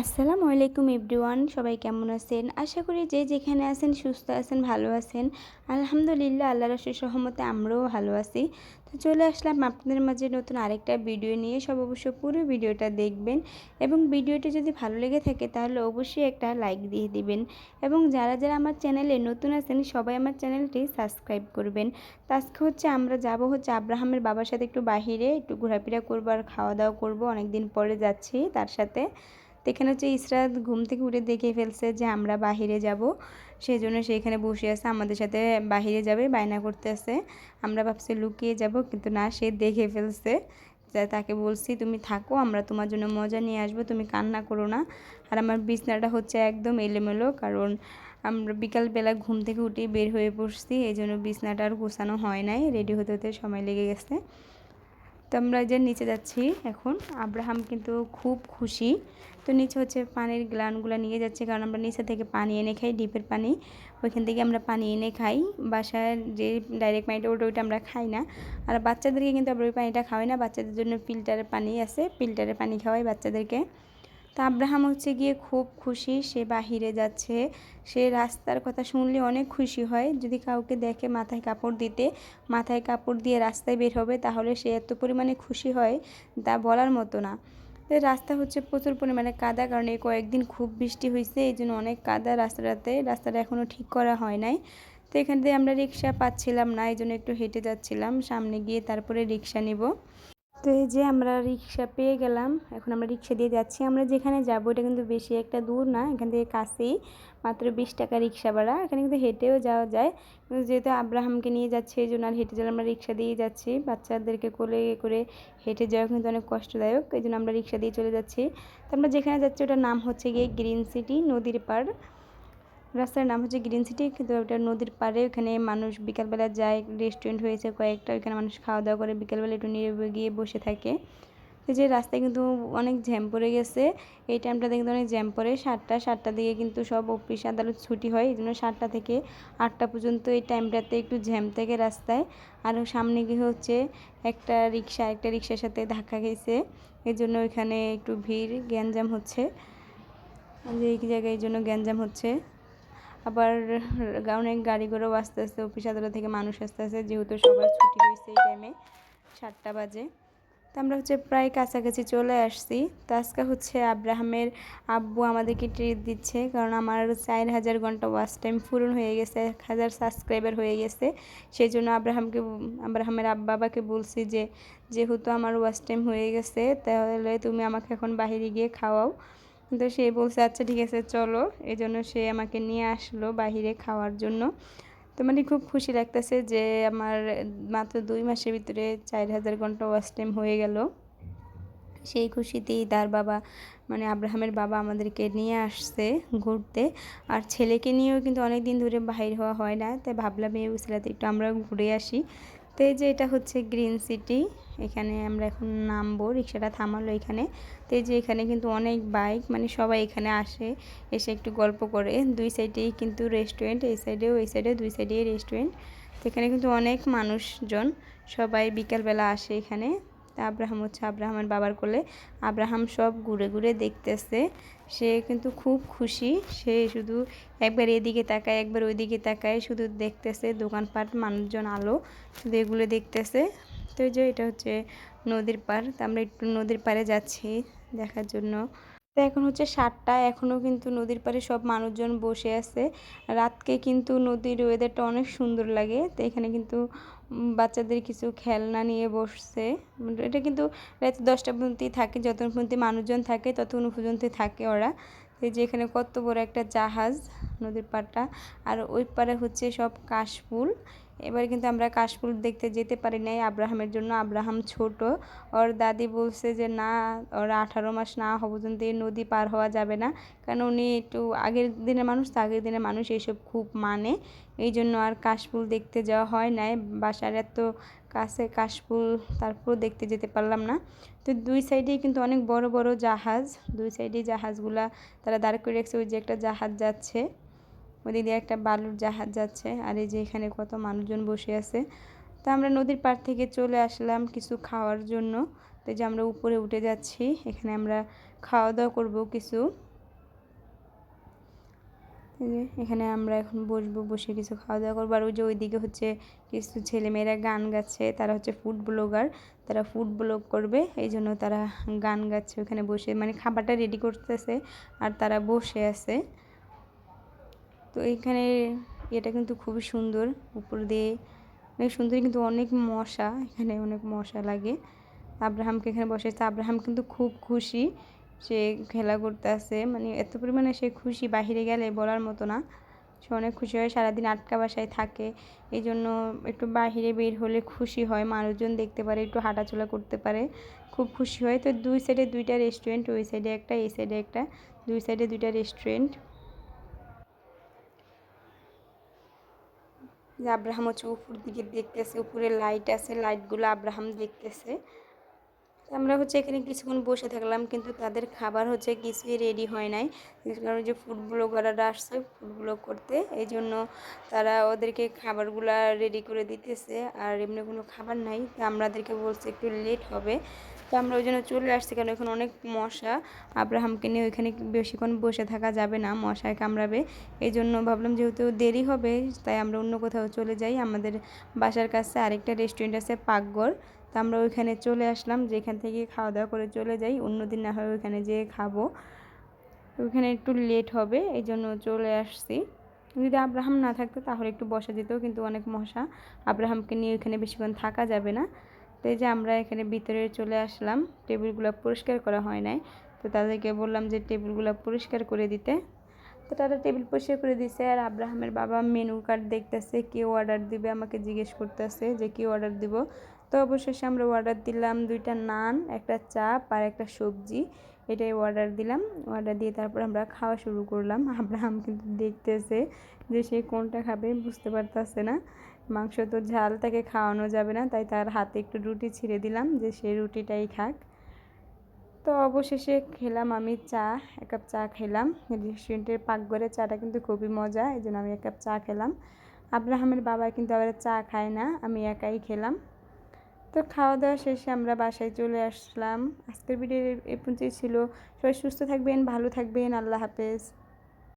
আসসালামু আলাইকুম এভরিওয়ান, সবাই কেমন আছেন? আশা করি যে যেখানে আছেন সুস্থ আছেন, ভালো আছেন। আলহামদুলিল্লাহ আল্লাহ রসুল সহমতে আমরাও ভালো আছি। তো চলে আসলাম আপনাদের মাঝে নতুন আরেকটা ভিডিও নিয়ে। সব অবশ্য পুরো ভিডিওটা দেখবেন এবং ভিডিওটি যদি ভালো লেগে থাকে তাহলে অবশ্যই একটা লাইক দিয়ে দিবেন এবং যারা যারা আমার চ্যানেলে নতুন আছেন সবাই আমার চ্যানেলটি সাবস্ক্রাইব করবেন। তো আজকে হচ্ছে আমরা যাব হচ্ছে আব্রাহামের বাবার সাথে একটু বাহিরে, একটু ঘোরাফেরা করব আর খাওয়া দাওয়া করব। অনেকদিন পরে যাচ্ছি তার সাথে। তো এখানে হচ্ছে ইসরাত ঘুম থেকে উঠে দেখে ফেলছে যে আমরা বাহিরে যাব। সেই জন্য সে এখানে বসে আছে, আমাদের সাথে বাহিরে যাবে, বায়না করতে আছে। আমরা ভাবছি লুকিয়ে যাব, কিন্তু না, সে দেখে ফেলছে। তাকে বলছি, তুমি থাকো, আমরা তোমার জন্য মজা নিয়ে আসব, তুমি কান্না করো না। আর আমার বিছনাটা হচ্ছে একদম এলোমেলো, কারণ আমরা বিকালবেলা ঘুম থেকে উঠে বের হয়ে পড়ছি এই জন্য বিছনাটা আর গোছানো হয় নাই, রেডি হতে হতে সময় লেগে গেছে। তো আমরা যে নিচে যাচ্ছি এখন, আব্রাহাম কিন্তু খুব খুশি। তো নিচে হচ্ছে পানির গ্লানগুলো নিয়ে যাচ্ছে, কারণ আমরা নিচে থেকে পানি এনে খাই, ডিপের পানি। ওইখান থেকে আমরা পানি এনে খাই। বাসায় যে ডাইরেক্ট পানিটা, ওটা ওইটা আমরা খাই না। আর বাচ্চাদেরকে কিন্তু আমরা ওই পানিটা খাওয়াই না। বাচ্চাদের জন্য ফিল্টারের পানি আছে ফিল্টারের পানি খাওয়াই বাচ্চাদেরকে। তা আব্রাহাম হচ্ছে গিয়ে খুব খুশি, সে বাহিরে যাচ্ছে। সে রাস্তার কথা শুনলে অনেক খুশি হয়। যদি কাউকে দেখে মাথায় কাপড় দিতে, মাথায় কাপড় দিয়ে রাস্তায় বের হবে, তাহলে সে এত পরিমাণে খুশি হয় তা বলার মতো না। রাস্তা হচ্ছে প্রচুর পরিমাণে কাদা, কারণ এই কয়েকদিন খুব বৃষ্টি হয়েছে এই জন্য অনেক কাদা রাস্তাটাতে। রাস্তাটা এখনও ঠিক করা হয় নাই। তো এখান থেকে আমরা রিক্সা পাচ্ছিলাম না, এই জন্য একটু হেঁটে যাচ্ছিলাম। সামনে গিয়ে তারপরে রিক্সা নিব। তো এই যে আমরা রিক্সা পেয়ে গেলাম, এখন আমরা রিক্সা দিয়ে যাচ্ছি। আমরা যেখানে যাব, এটা কিন্তু বেশি একটা দূর না, এখান থেকে কাছেই, মাত্র বিশ টাকা রিক্সা ভাড়া। এখানে কিন্তু হেঁটেও যাওয়া যায়। কিন্তু যেহেতু আব্রাহামকে নিয়ে যাচ্ছে, এই জন্য আর হেঁটে যাওয়া আমরা রিক্সা দিয়ে যাচ্ছি। বাচ্চাদেরকে কোলে করে হেঁটে যাওয়া কিন্তু অনেক কষ্টদায়ক, এই জন্য আমরা রিক্সা দিয়ে চলে যাচ্ছি। তো আমরা যেখানে যাচ্ছি, ওটার নাম হচ্ছে গিয়ে গ্রিন সিটি, নদীর পাড়। রাস্তার নাম হচ্ছে গ্রিন সিটি, কিন্তু ওটা নদীর পাড়ে ওখানে মানুষ বিকালবেলা যায় রেস্টুরেন্ট হয়েছে কয়েকটা ওইখানে মানুষ খাওয়া দাওয়া করে বিকালবেলা একটু নিয়ে গিয়ে বসে থাকে। তো যে রাস্তায় কিন্তু অনেক জ্যাম পড়ে গেছে, এই টাইমটাতে কিন্তু অনেক জ্যাম পড়ে। সাতটা সাতটা দিকে কিন্তু সব অফিস আদালত ছুটি হয়, এই জন্য সাতটা থেকে আটটা পর্যন্ত এই টাইমটাতে একটু জ্যাম থাকে রাস্তায়। আর সামনে গিয়ে হচ্ছে একটা রিক্সা, একটা রিক্সার সাথে ধাক্কা খেয়েছে, এই জন্য ওইখানে একটু ভিড়, গ্যাঞ্জাম হচ্ছে। এই জায়গায় এই জন্য গ্যাঞ্জাম হচ্ছে। আবার অনেক গাড়ি ঘোড়াও আস্তে আস্তে অফিস আদালত থেকে মানুষ আসতে আসতে যেহেতু সবার ছুটি হয়েছে এই টাইমে সাতটা বাজে। তো আমরা হচ্ছে প্রায় কাছাকাছি চলে আসছি। তো আজকে হচ্ছে আব্রাহামের আব্বু আমাদেরকে ট্রিট দিচ্ছে, কারণ আমার চার হাজার ঘণ্টা ওয়াচ টাইম পূরণ হয়ে গেছে, এক হাজার সাবস্ক্রাইবার হয়ে গেছে। সেই জন্য আব্রাহামকে আব্রাহামের আব্বাবাকে বলছি যে, যেহেতু আমার ওয়াচ টাইম হয়ে গেছে, তাহলে তুমি আমাকে এখন বাহিরে গিয়ে খাওয়াও। তো সে বলছে আচ্ছা ঠিক আছে, চলো। এই জন্য সে আমাকে নিয়ে আসলো বাহিরে খাওয়ার জন্য। তো মানে খুব খুশি লাগতেছে যে আমার মাত্র দুই মাসের ভিতরে চার হাজার ঘণ্টা ওয়াচ টাইম হয়ে গেল। সেই খুশিতেই তার বাবা মানে আব্রাহামের বাবা আমাদেরকে নিয়ে আসছে ঘুরতে। আর ছেলেকে নিয়েও কিন্তু অনেক দিন ধরে বাহির হওয়া হয় না। তাই ভাবলাম এই উসলাতে একটু আমরা ঘুরে আসি। তো এই যে এটা হচ্ছে গ্রিন সিটি, এখানে আমরা এখন নামবো, রিক্সাটা থামালো এখানে। তো এই যে এখানে কিন্তু অনেক বাইক মানে সবাই এখানে আসে, এসে একটু গল্প করে। দুই সাইডেই কিন্তু রেস্টুরেন্ট এই সাইডেও এই সাইডে দুই সাইডেই রেস্টুরেন্ট এখানে কিন্তু অনেক মানুষজন, সবাই বিকালবেলা আসে এখানে। আব্রাহাম হচ্ছে আব্রাহামের বাবার কোলে। আব্রাহাম সব ঘুরে ঘুরে দেখতেছে। সে কিন্তু খুব খুশি। সে শুধু একবার এদিকে তাকায়, একবার ওইদিকে তাকায়, শুধু দেখতেছে দোকানপাট, মানুষজন, আলো, শুধু এগুলো দেখতেছে। তো যে এটা হচ্ছে নদীর পাড়। তো আমরা একটু নদীর পাড়ে যাচ্ছি দেখার জন্য। তো এখন হচ্ছে সাতটা। এখনও কিন্তু নদীর পাড়ে সব মানুষজন বসে আছে। রাতকে কিন্তু নদীর ওয়েদারটা অনেক সুন্দর লাগে। তো এখানে কিন্তু বাচ্চাদের কিছু খেলনা নিয়ে বসছে। এটা কিন্তু রাত দশটা পর্যন্তই থাকে, যতক্ষণ পর্যন্ত মানুষজন থাকে ততক্ষণ পর্যন্ত থাকে ওরা। এই যে এখানে কত বড় একটা জাহাজ নদীর পাড়টা। আর ওই পাড়ে হচ্ছে সব কাশফুল। এবার কিন্তু আমরা কাশফুল দেখতে যেতে পারি নাই আব্রাহামের জন্য। আব্রাহাম ছোট। ওর দাদি বলছে যে, না, ওর আঠারো মাস না হওয়া পর্যন্ত নদী পার হওয়া যাবে না। কারণ উনি একটু আগের দিনের মানুষ, তো আগের দিনের মানুষ এইসব খুব মানে। এই জন্য আর কাশফুল দেখতে যাওয়া হয় নাই। বাসার এত কাছে কাশফুল তারপর দেখতে যেতে পারলাম না। তো দুই সাইডেই কিন্তু অনেক বড় বড় জাহাজ। দুই সাইডেই জাহাজগুলা তারা দাঁড় করে রেখেছে। ওই যে একটা জাহাজ যাচ্ছে। ওদিক দিয়ে একটা বালুর জাহাজ যাচ্ছে আর এই যে এখানে কত মানুষজন বসে আছে। তো আমরা নদীর পাড় থেকে চলে আসলাম কিছু খাওয়ার জন্য। তো যে আমরা উপরে উঠে যাচ্ছি, এখানে আমরা খাওয়া দাওয়া করব কিছু। এখানে আমরা এখন বসবো, বসে কিছু খাওয়া দাওয়া করব। আর ওই যে ওইদিকে হচ্ছে কিছু ছেলেমেয়েরা গান গাচ্ছে, তারা হচ্ছে ফুড ব্লগার তারা ফুড ব্লগ করবে, এই জন্য তারা গান গাচ্ছে ওখানে বসে। মানে খাবারটা রেডি করতেছে আর তারা বসে আছে। তো এইখানে এটা কিন্তু খুবই সুন্দর। উপর দিয়ে অনেক সুন্দর কিন্তু অনেক মশা, এখানে অনেক মশা লাগে। আব্রাহামকে এখানে বসেছে আব্রাহাম কিন্তু খুব খুশি। সে খেলা করতে আসে মানে এত পরিমাণে সে খুশি, বাহিরে গেলে বলার মতো না। সে অনেক খুশি হয়, সারাদিন আটকা বাসায় থাকে। এই জন্য একটু বাহিরে বের হলে খুশি হয়, মানুষজন দেখতে পারে, একটু হাঁটাচলা করতে পারে। খুব খুশি হয়। তো দুই সাইডে দুইটা রেস্টুরেন্ট ওই সাইডে একটা, এই সাইডে একটা, দুই সাইডে দুইটা রেস্টুরেন্ট যে আব্রাহাম হচ্ছে উপর দিকে দেখতেছে, উপরে লাইট আছে লাইটগুলো আব্রাহাম দেখতেছে। আমরা হচ্ছে এখানে কিছুক্ষণ বসে থাকলাম, কিন্তু তাদের খাবার হচ্ছে কিছুই রেডি হয় নাই। কারণ যে ফুড ব্লগাররা আসছে ফুড ব্লগ করতে, এই জন্য তারা ওদেরকে খাবারগুলা রেডি করে দিতেছে, আর এমনি কোনো খাবার নাই। তো আমাদেরকে বলছে একটু লেট হবে। তো আমরা ওই জন্য চলে আসছি, কারণ এখানে অনেক মশা। আব্রাহামকে নিয়ে ওইখানে বেশিক্ষণ বসে থাকা যাবে না, মশায় কামড়াবে। এই জন্য ভাবলাম যেহেতু দেরি হবে, তাই আমরা অন্য কোথাও চলে যাই। আমাদের বাসার কাছে আরেকটা রেস্টুরেন্ট আছে পাকঘর। তো আমরা ওইখানে চলে আসলাম, যেখান থেকে খাওয়া দাওয়া করে চলে যাই। অন্যদিন না হয় ওইখানে যেয়ে খাব। ওইখানে একটু লেট হবে, এই জন্য চলে আসছি। যদি আব্রাহাম না থাকতো তাহলে একটু বসা যেত, কিন্তু অনেক মশা। আব্রাহামকে নিয়ে ওইখানে বেশিক্ষণ থাকা যাবে না। তো এই যে আমরা এখানে ভিতরে চলে আসলাম, টেবিলগুলো পরিষ্কার করা হয় নাই। তো তাদেরকে বললাম যে টেবিলগুলো পরিষ্কার করে দিতে। তো তারা টেবিল পরিষ্কার করে দিছে আর আব্রাহামের বাবা মেনু কার্ড দেখতেছে কেউ অর্ডার দিবে আমাকে জিজ্ঞেস করতেছে যে কী অর্ডার দিব। তো অবশেষে আমরা অর্ডার দিলাম দুইটা নান, একটা চাপ আর একটা সবজি। এটাই অর্ডার দিলাম। অর্ডার দিয়ে তারপর আমরা খাওয়া শুরু করলাম। আব্রাহাম কিন্তু দেখতেছে যে সে কোনটা খাবে, বুঝতে পারতেছে না। মাংস তো ঝাল তাকে খাওয়ানো যাবে না, তাই তার হাতে একটু রুটি ছিঁড়ে দিলাম যে সে রুটিটাই খাক। তো অবশেষে খেলাম আমি চা, এক কাপ চা খেলাম। রেস্টুরেন্টের পাকঘরে চাটা কিন্তু খুবই মজা, এই জন্য আমি এক কাপ চা খেলাম। আব্রাহামের বাবা কিন্তু আবার চা খায় না, আমি একাই খেলাম। তো খাওয়া দাওয়া শেষে আমরা বাসায় চলে আসলাম। আজকের ভিডিও এ পর্যন্তই ছিল। সবাই সুস্থ থাকবেন, ভালো থাকবেন, আল্লাহ হাফেজ।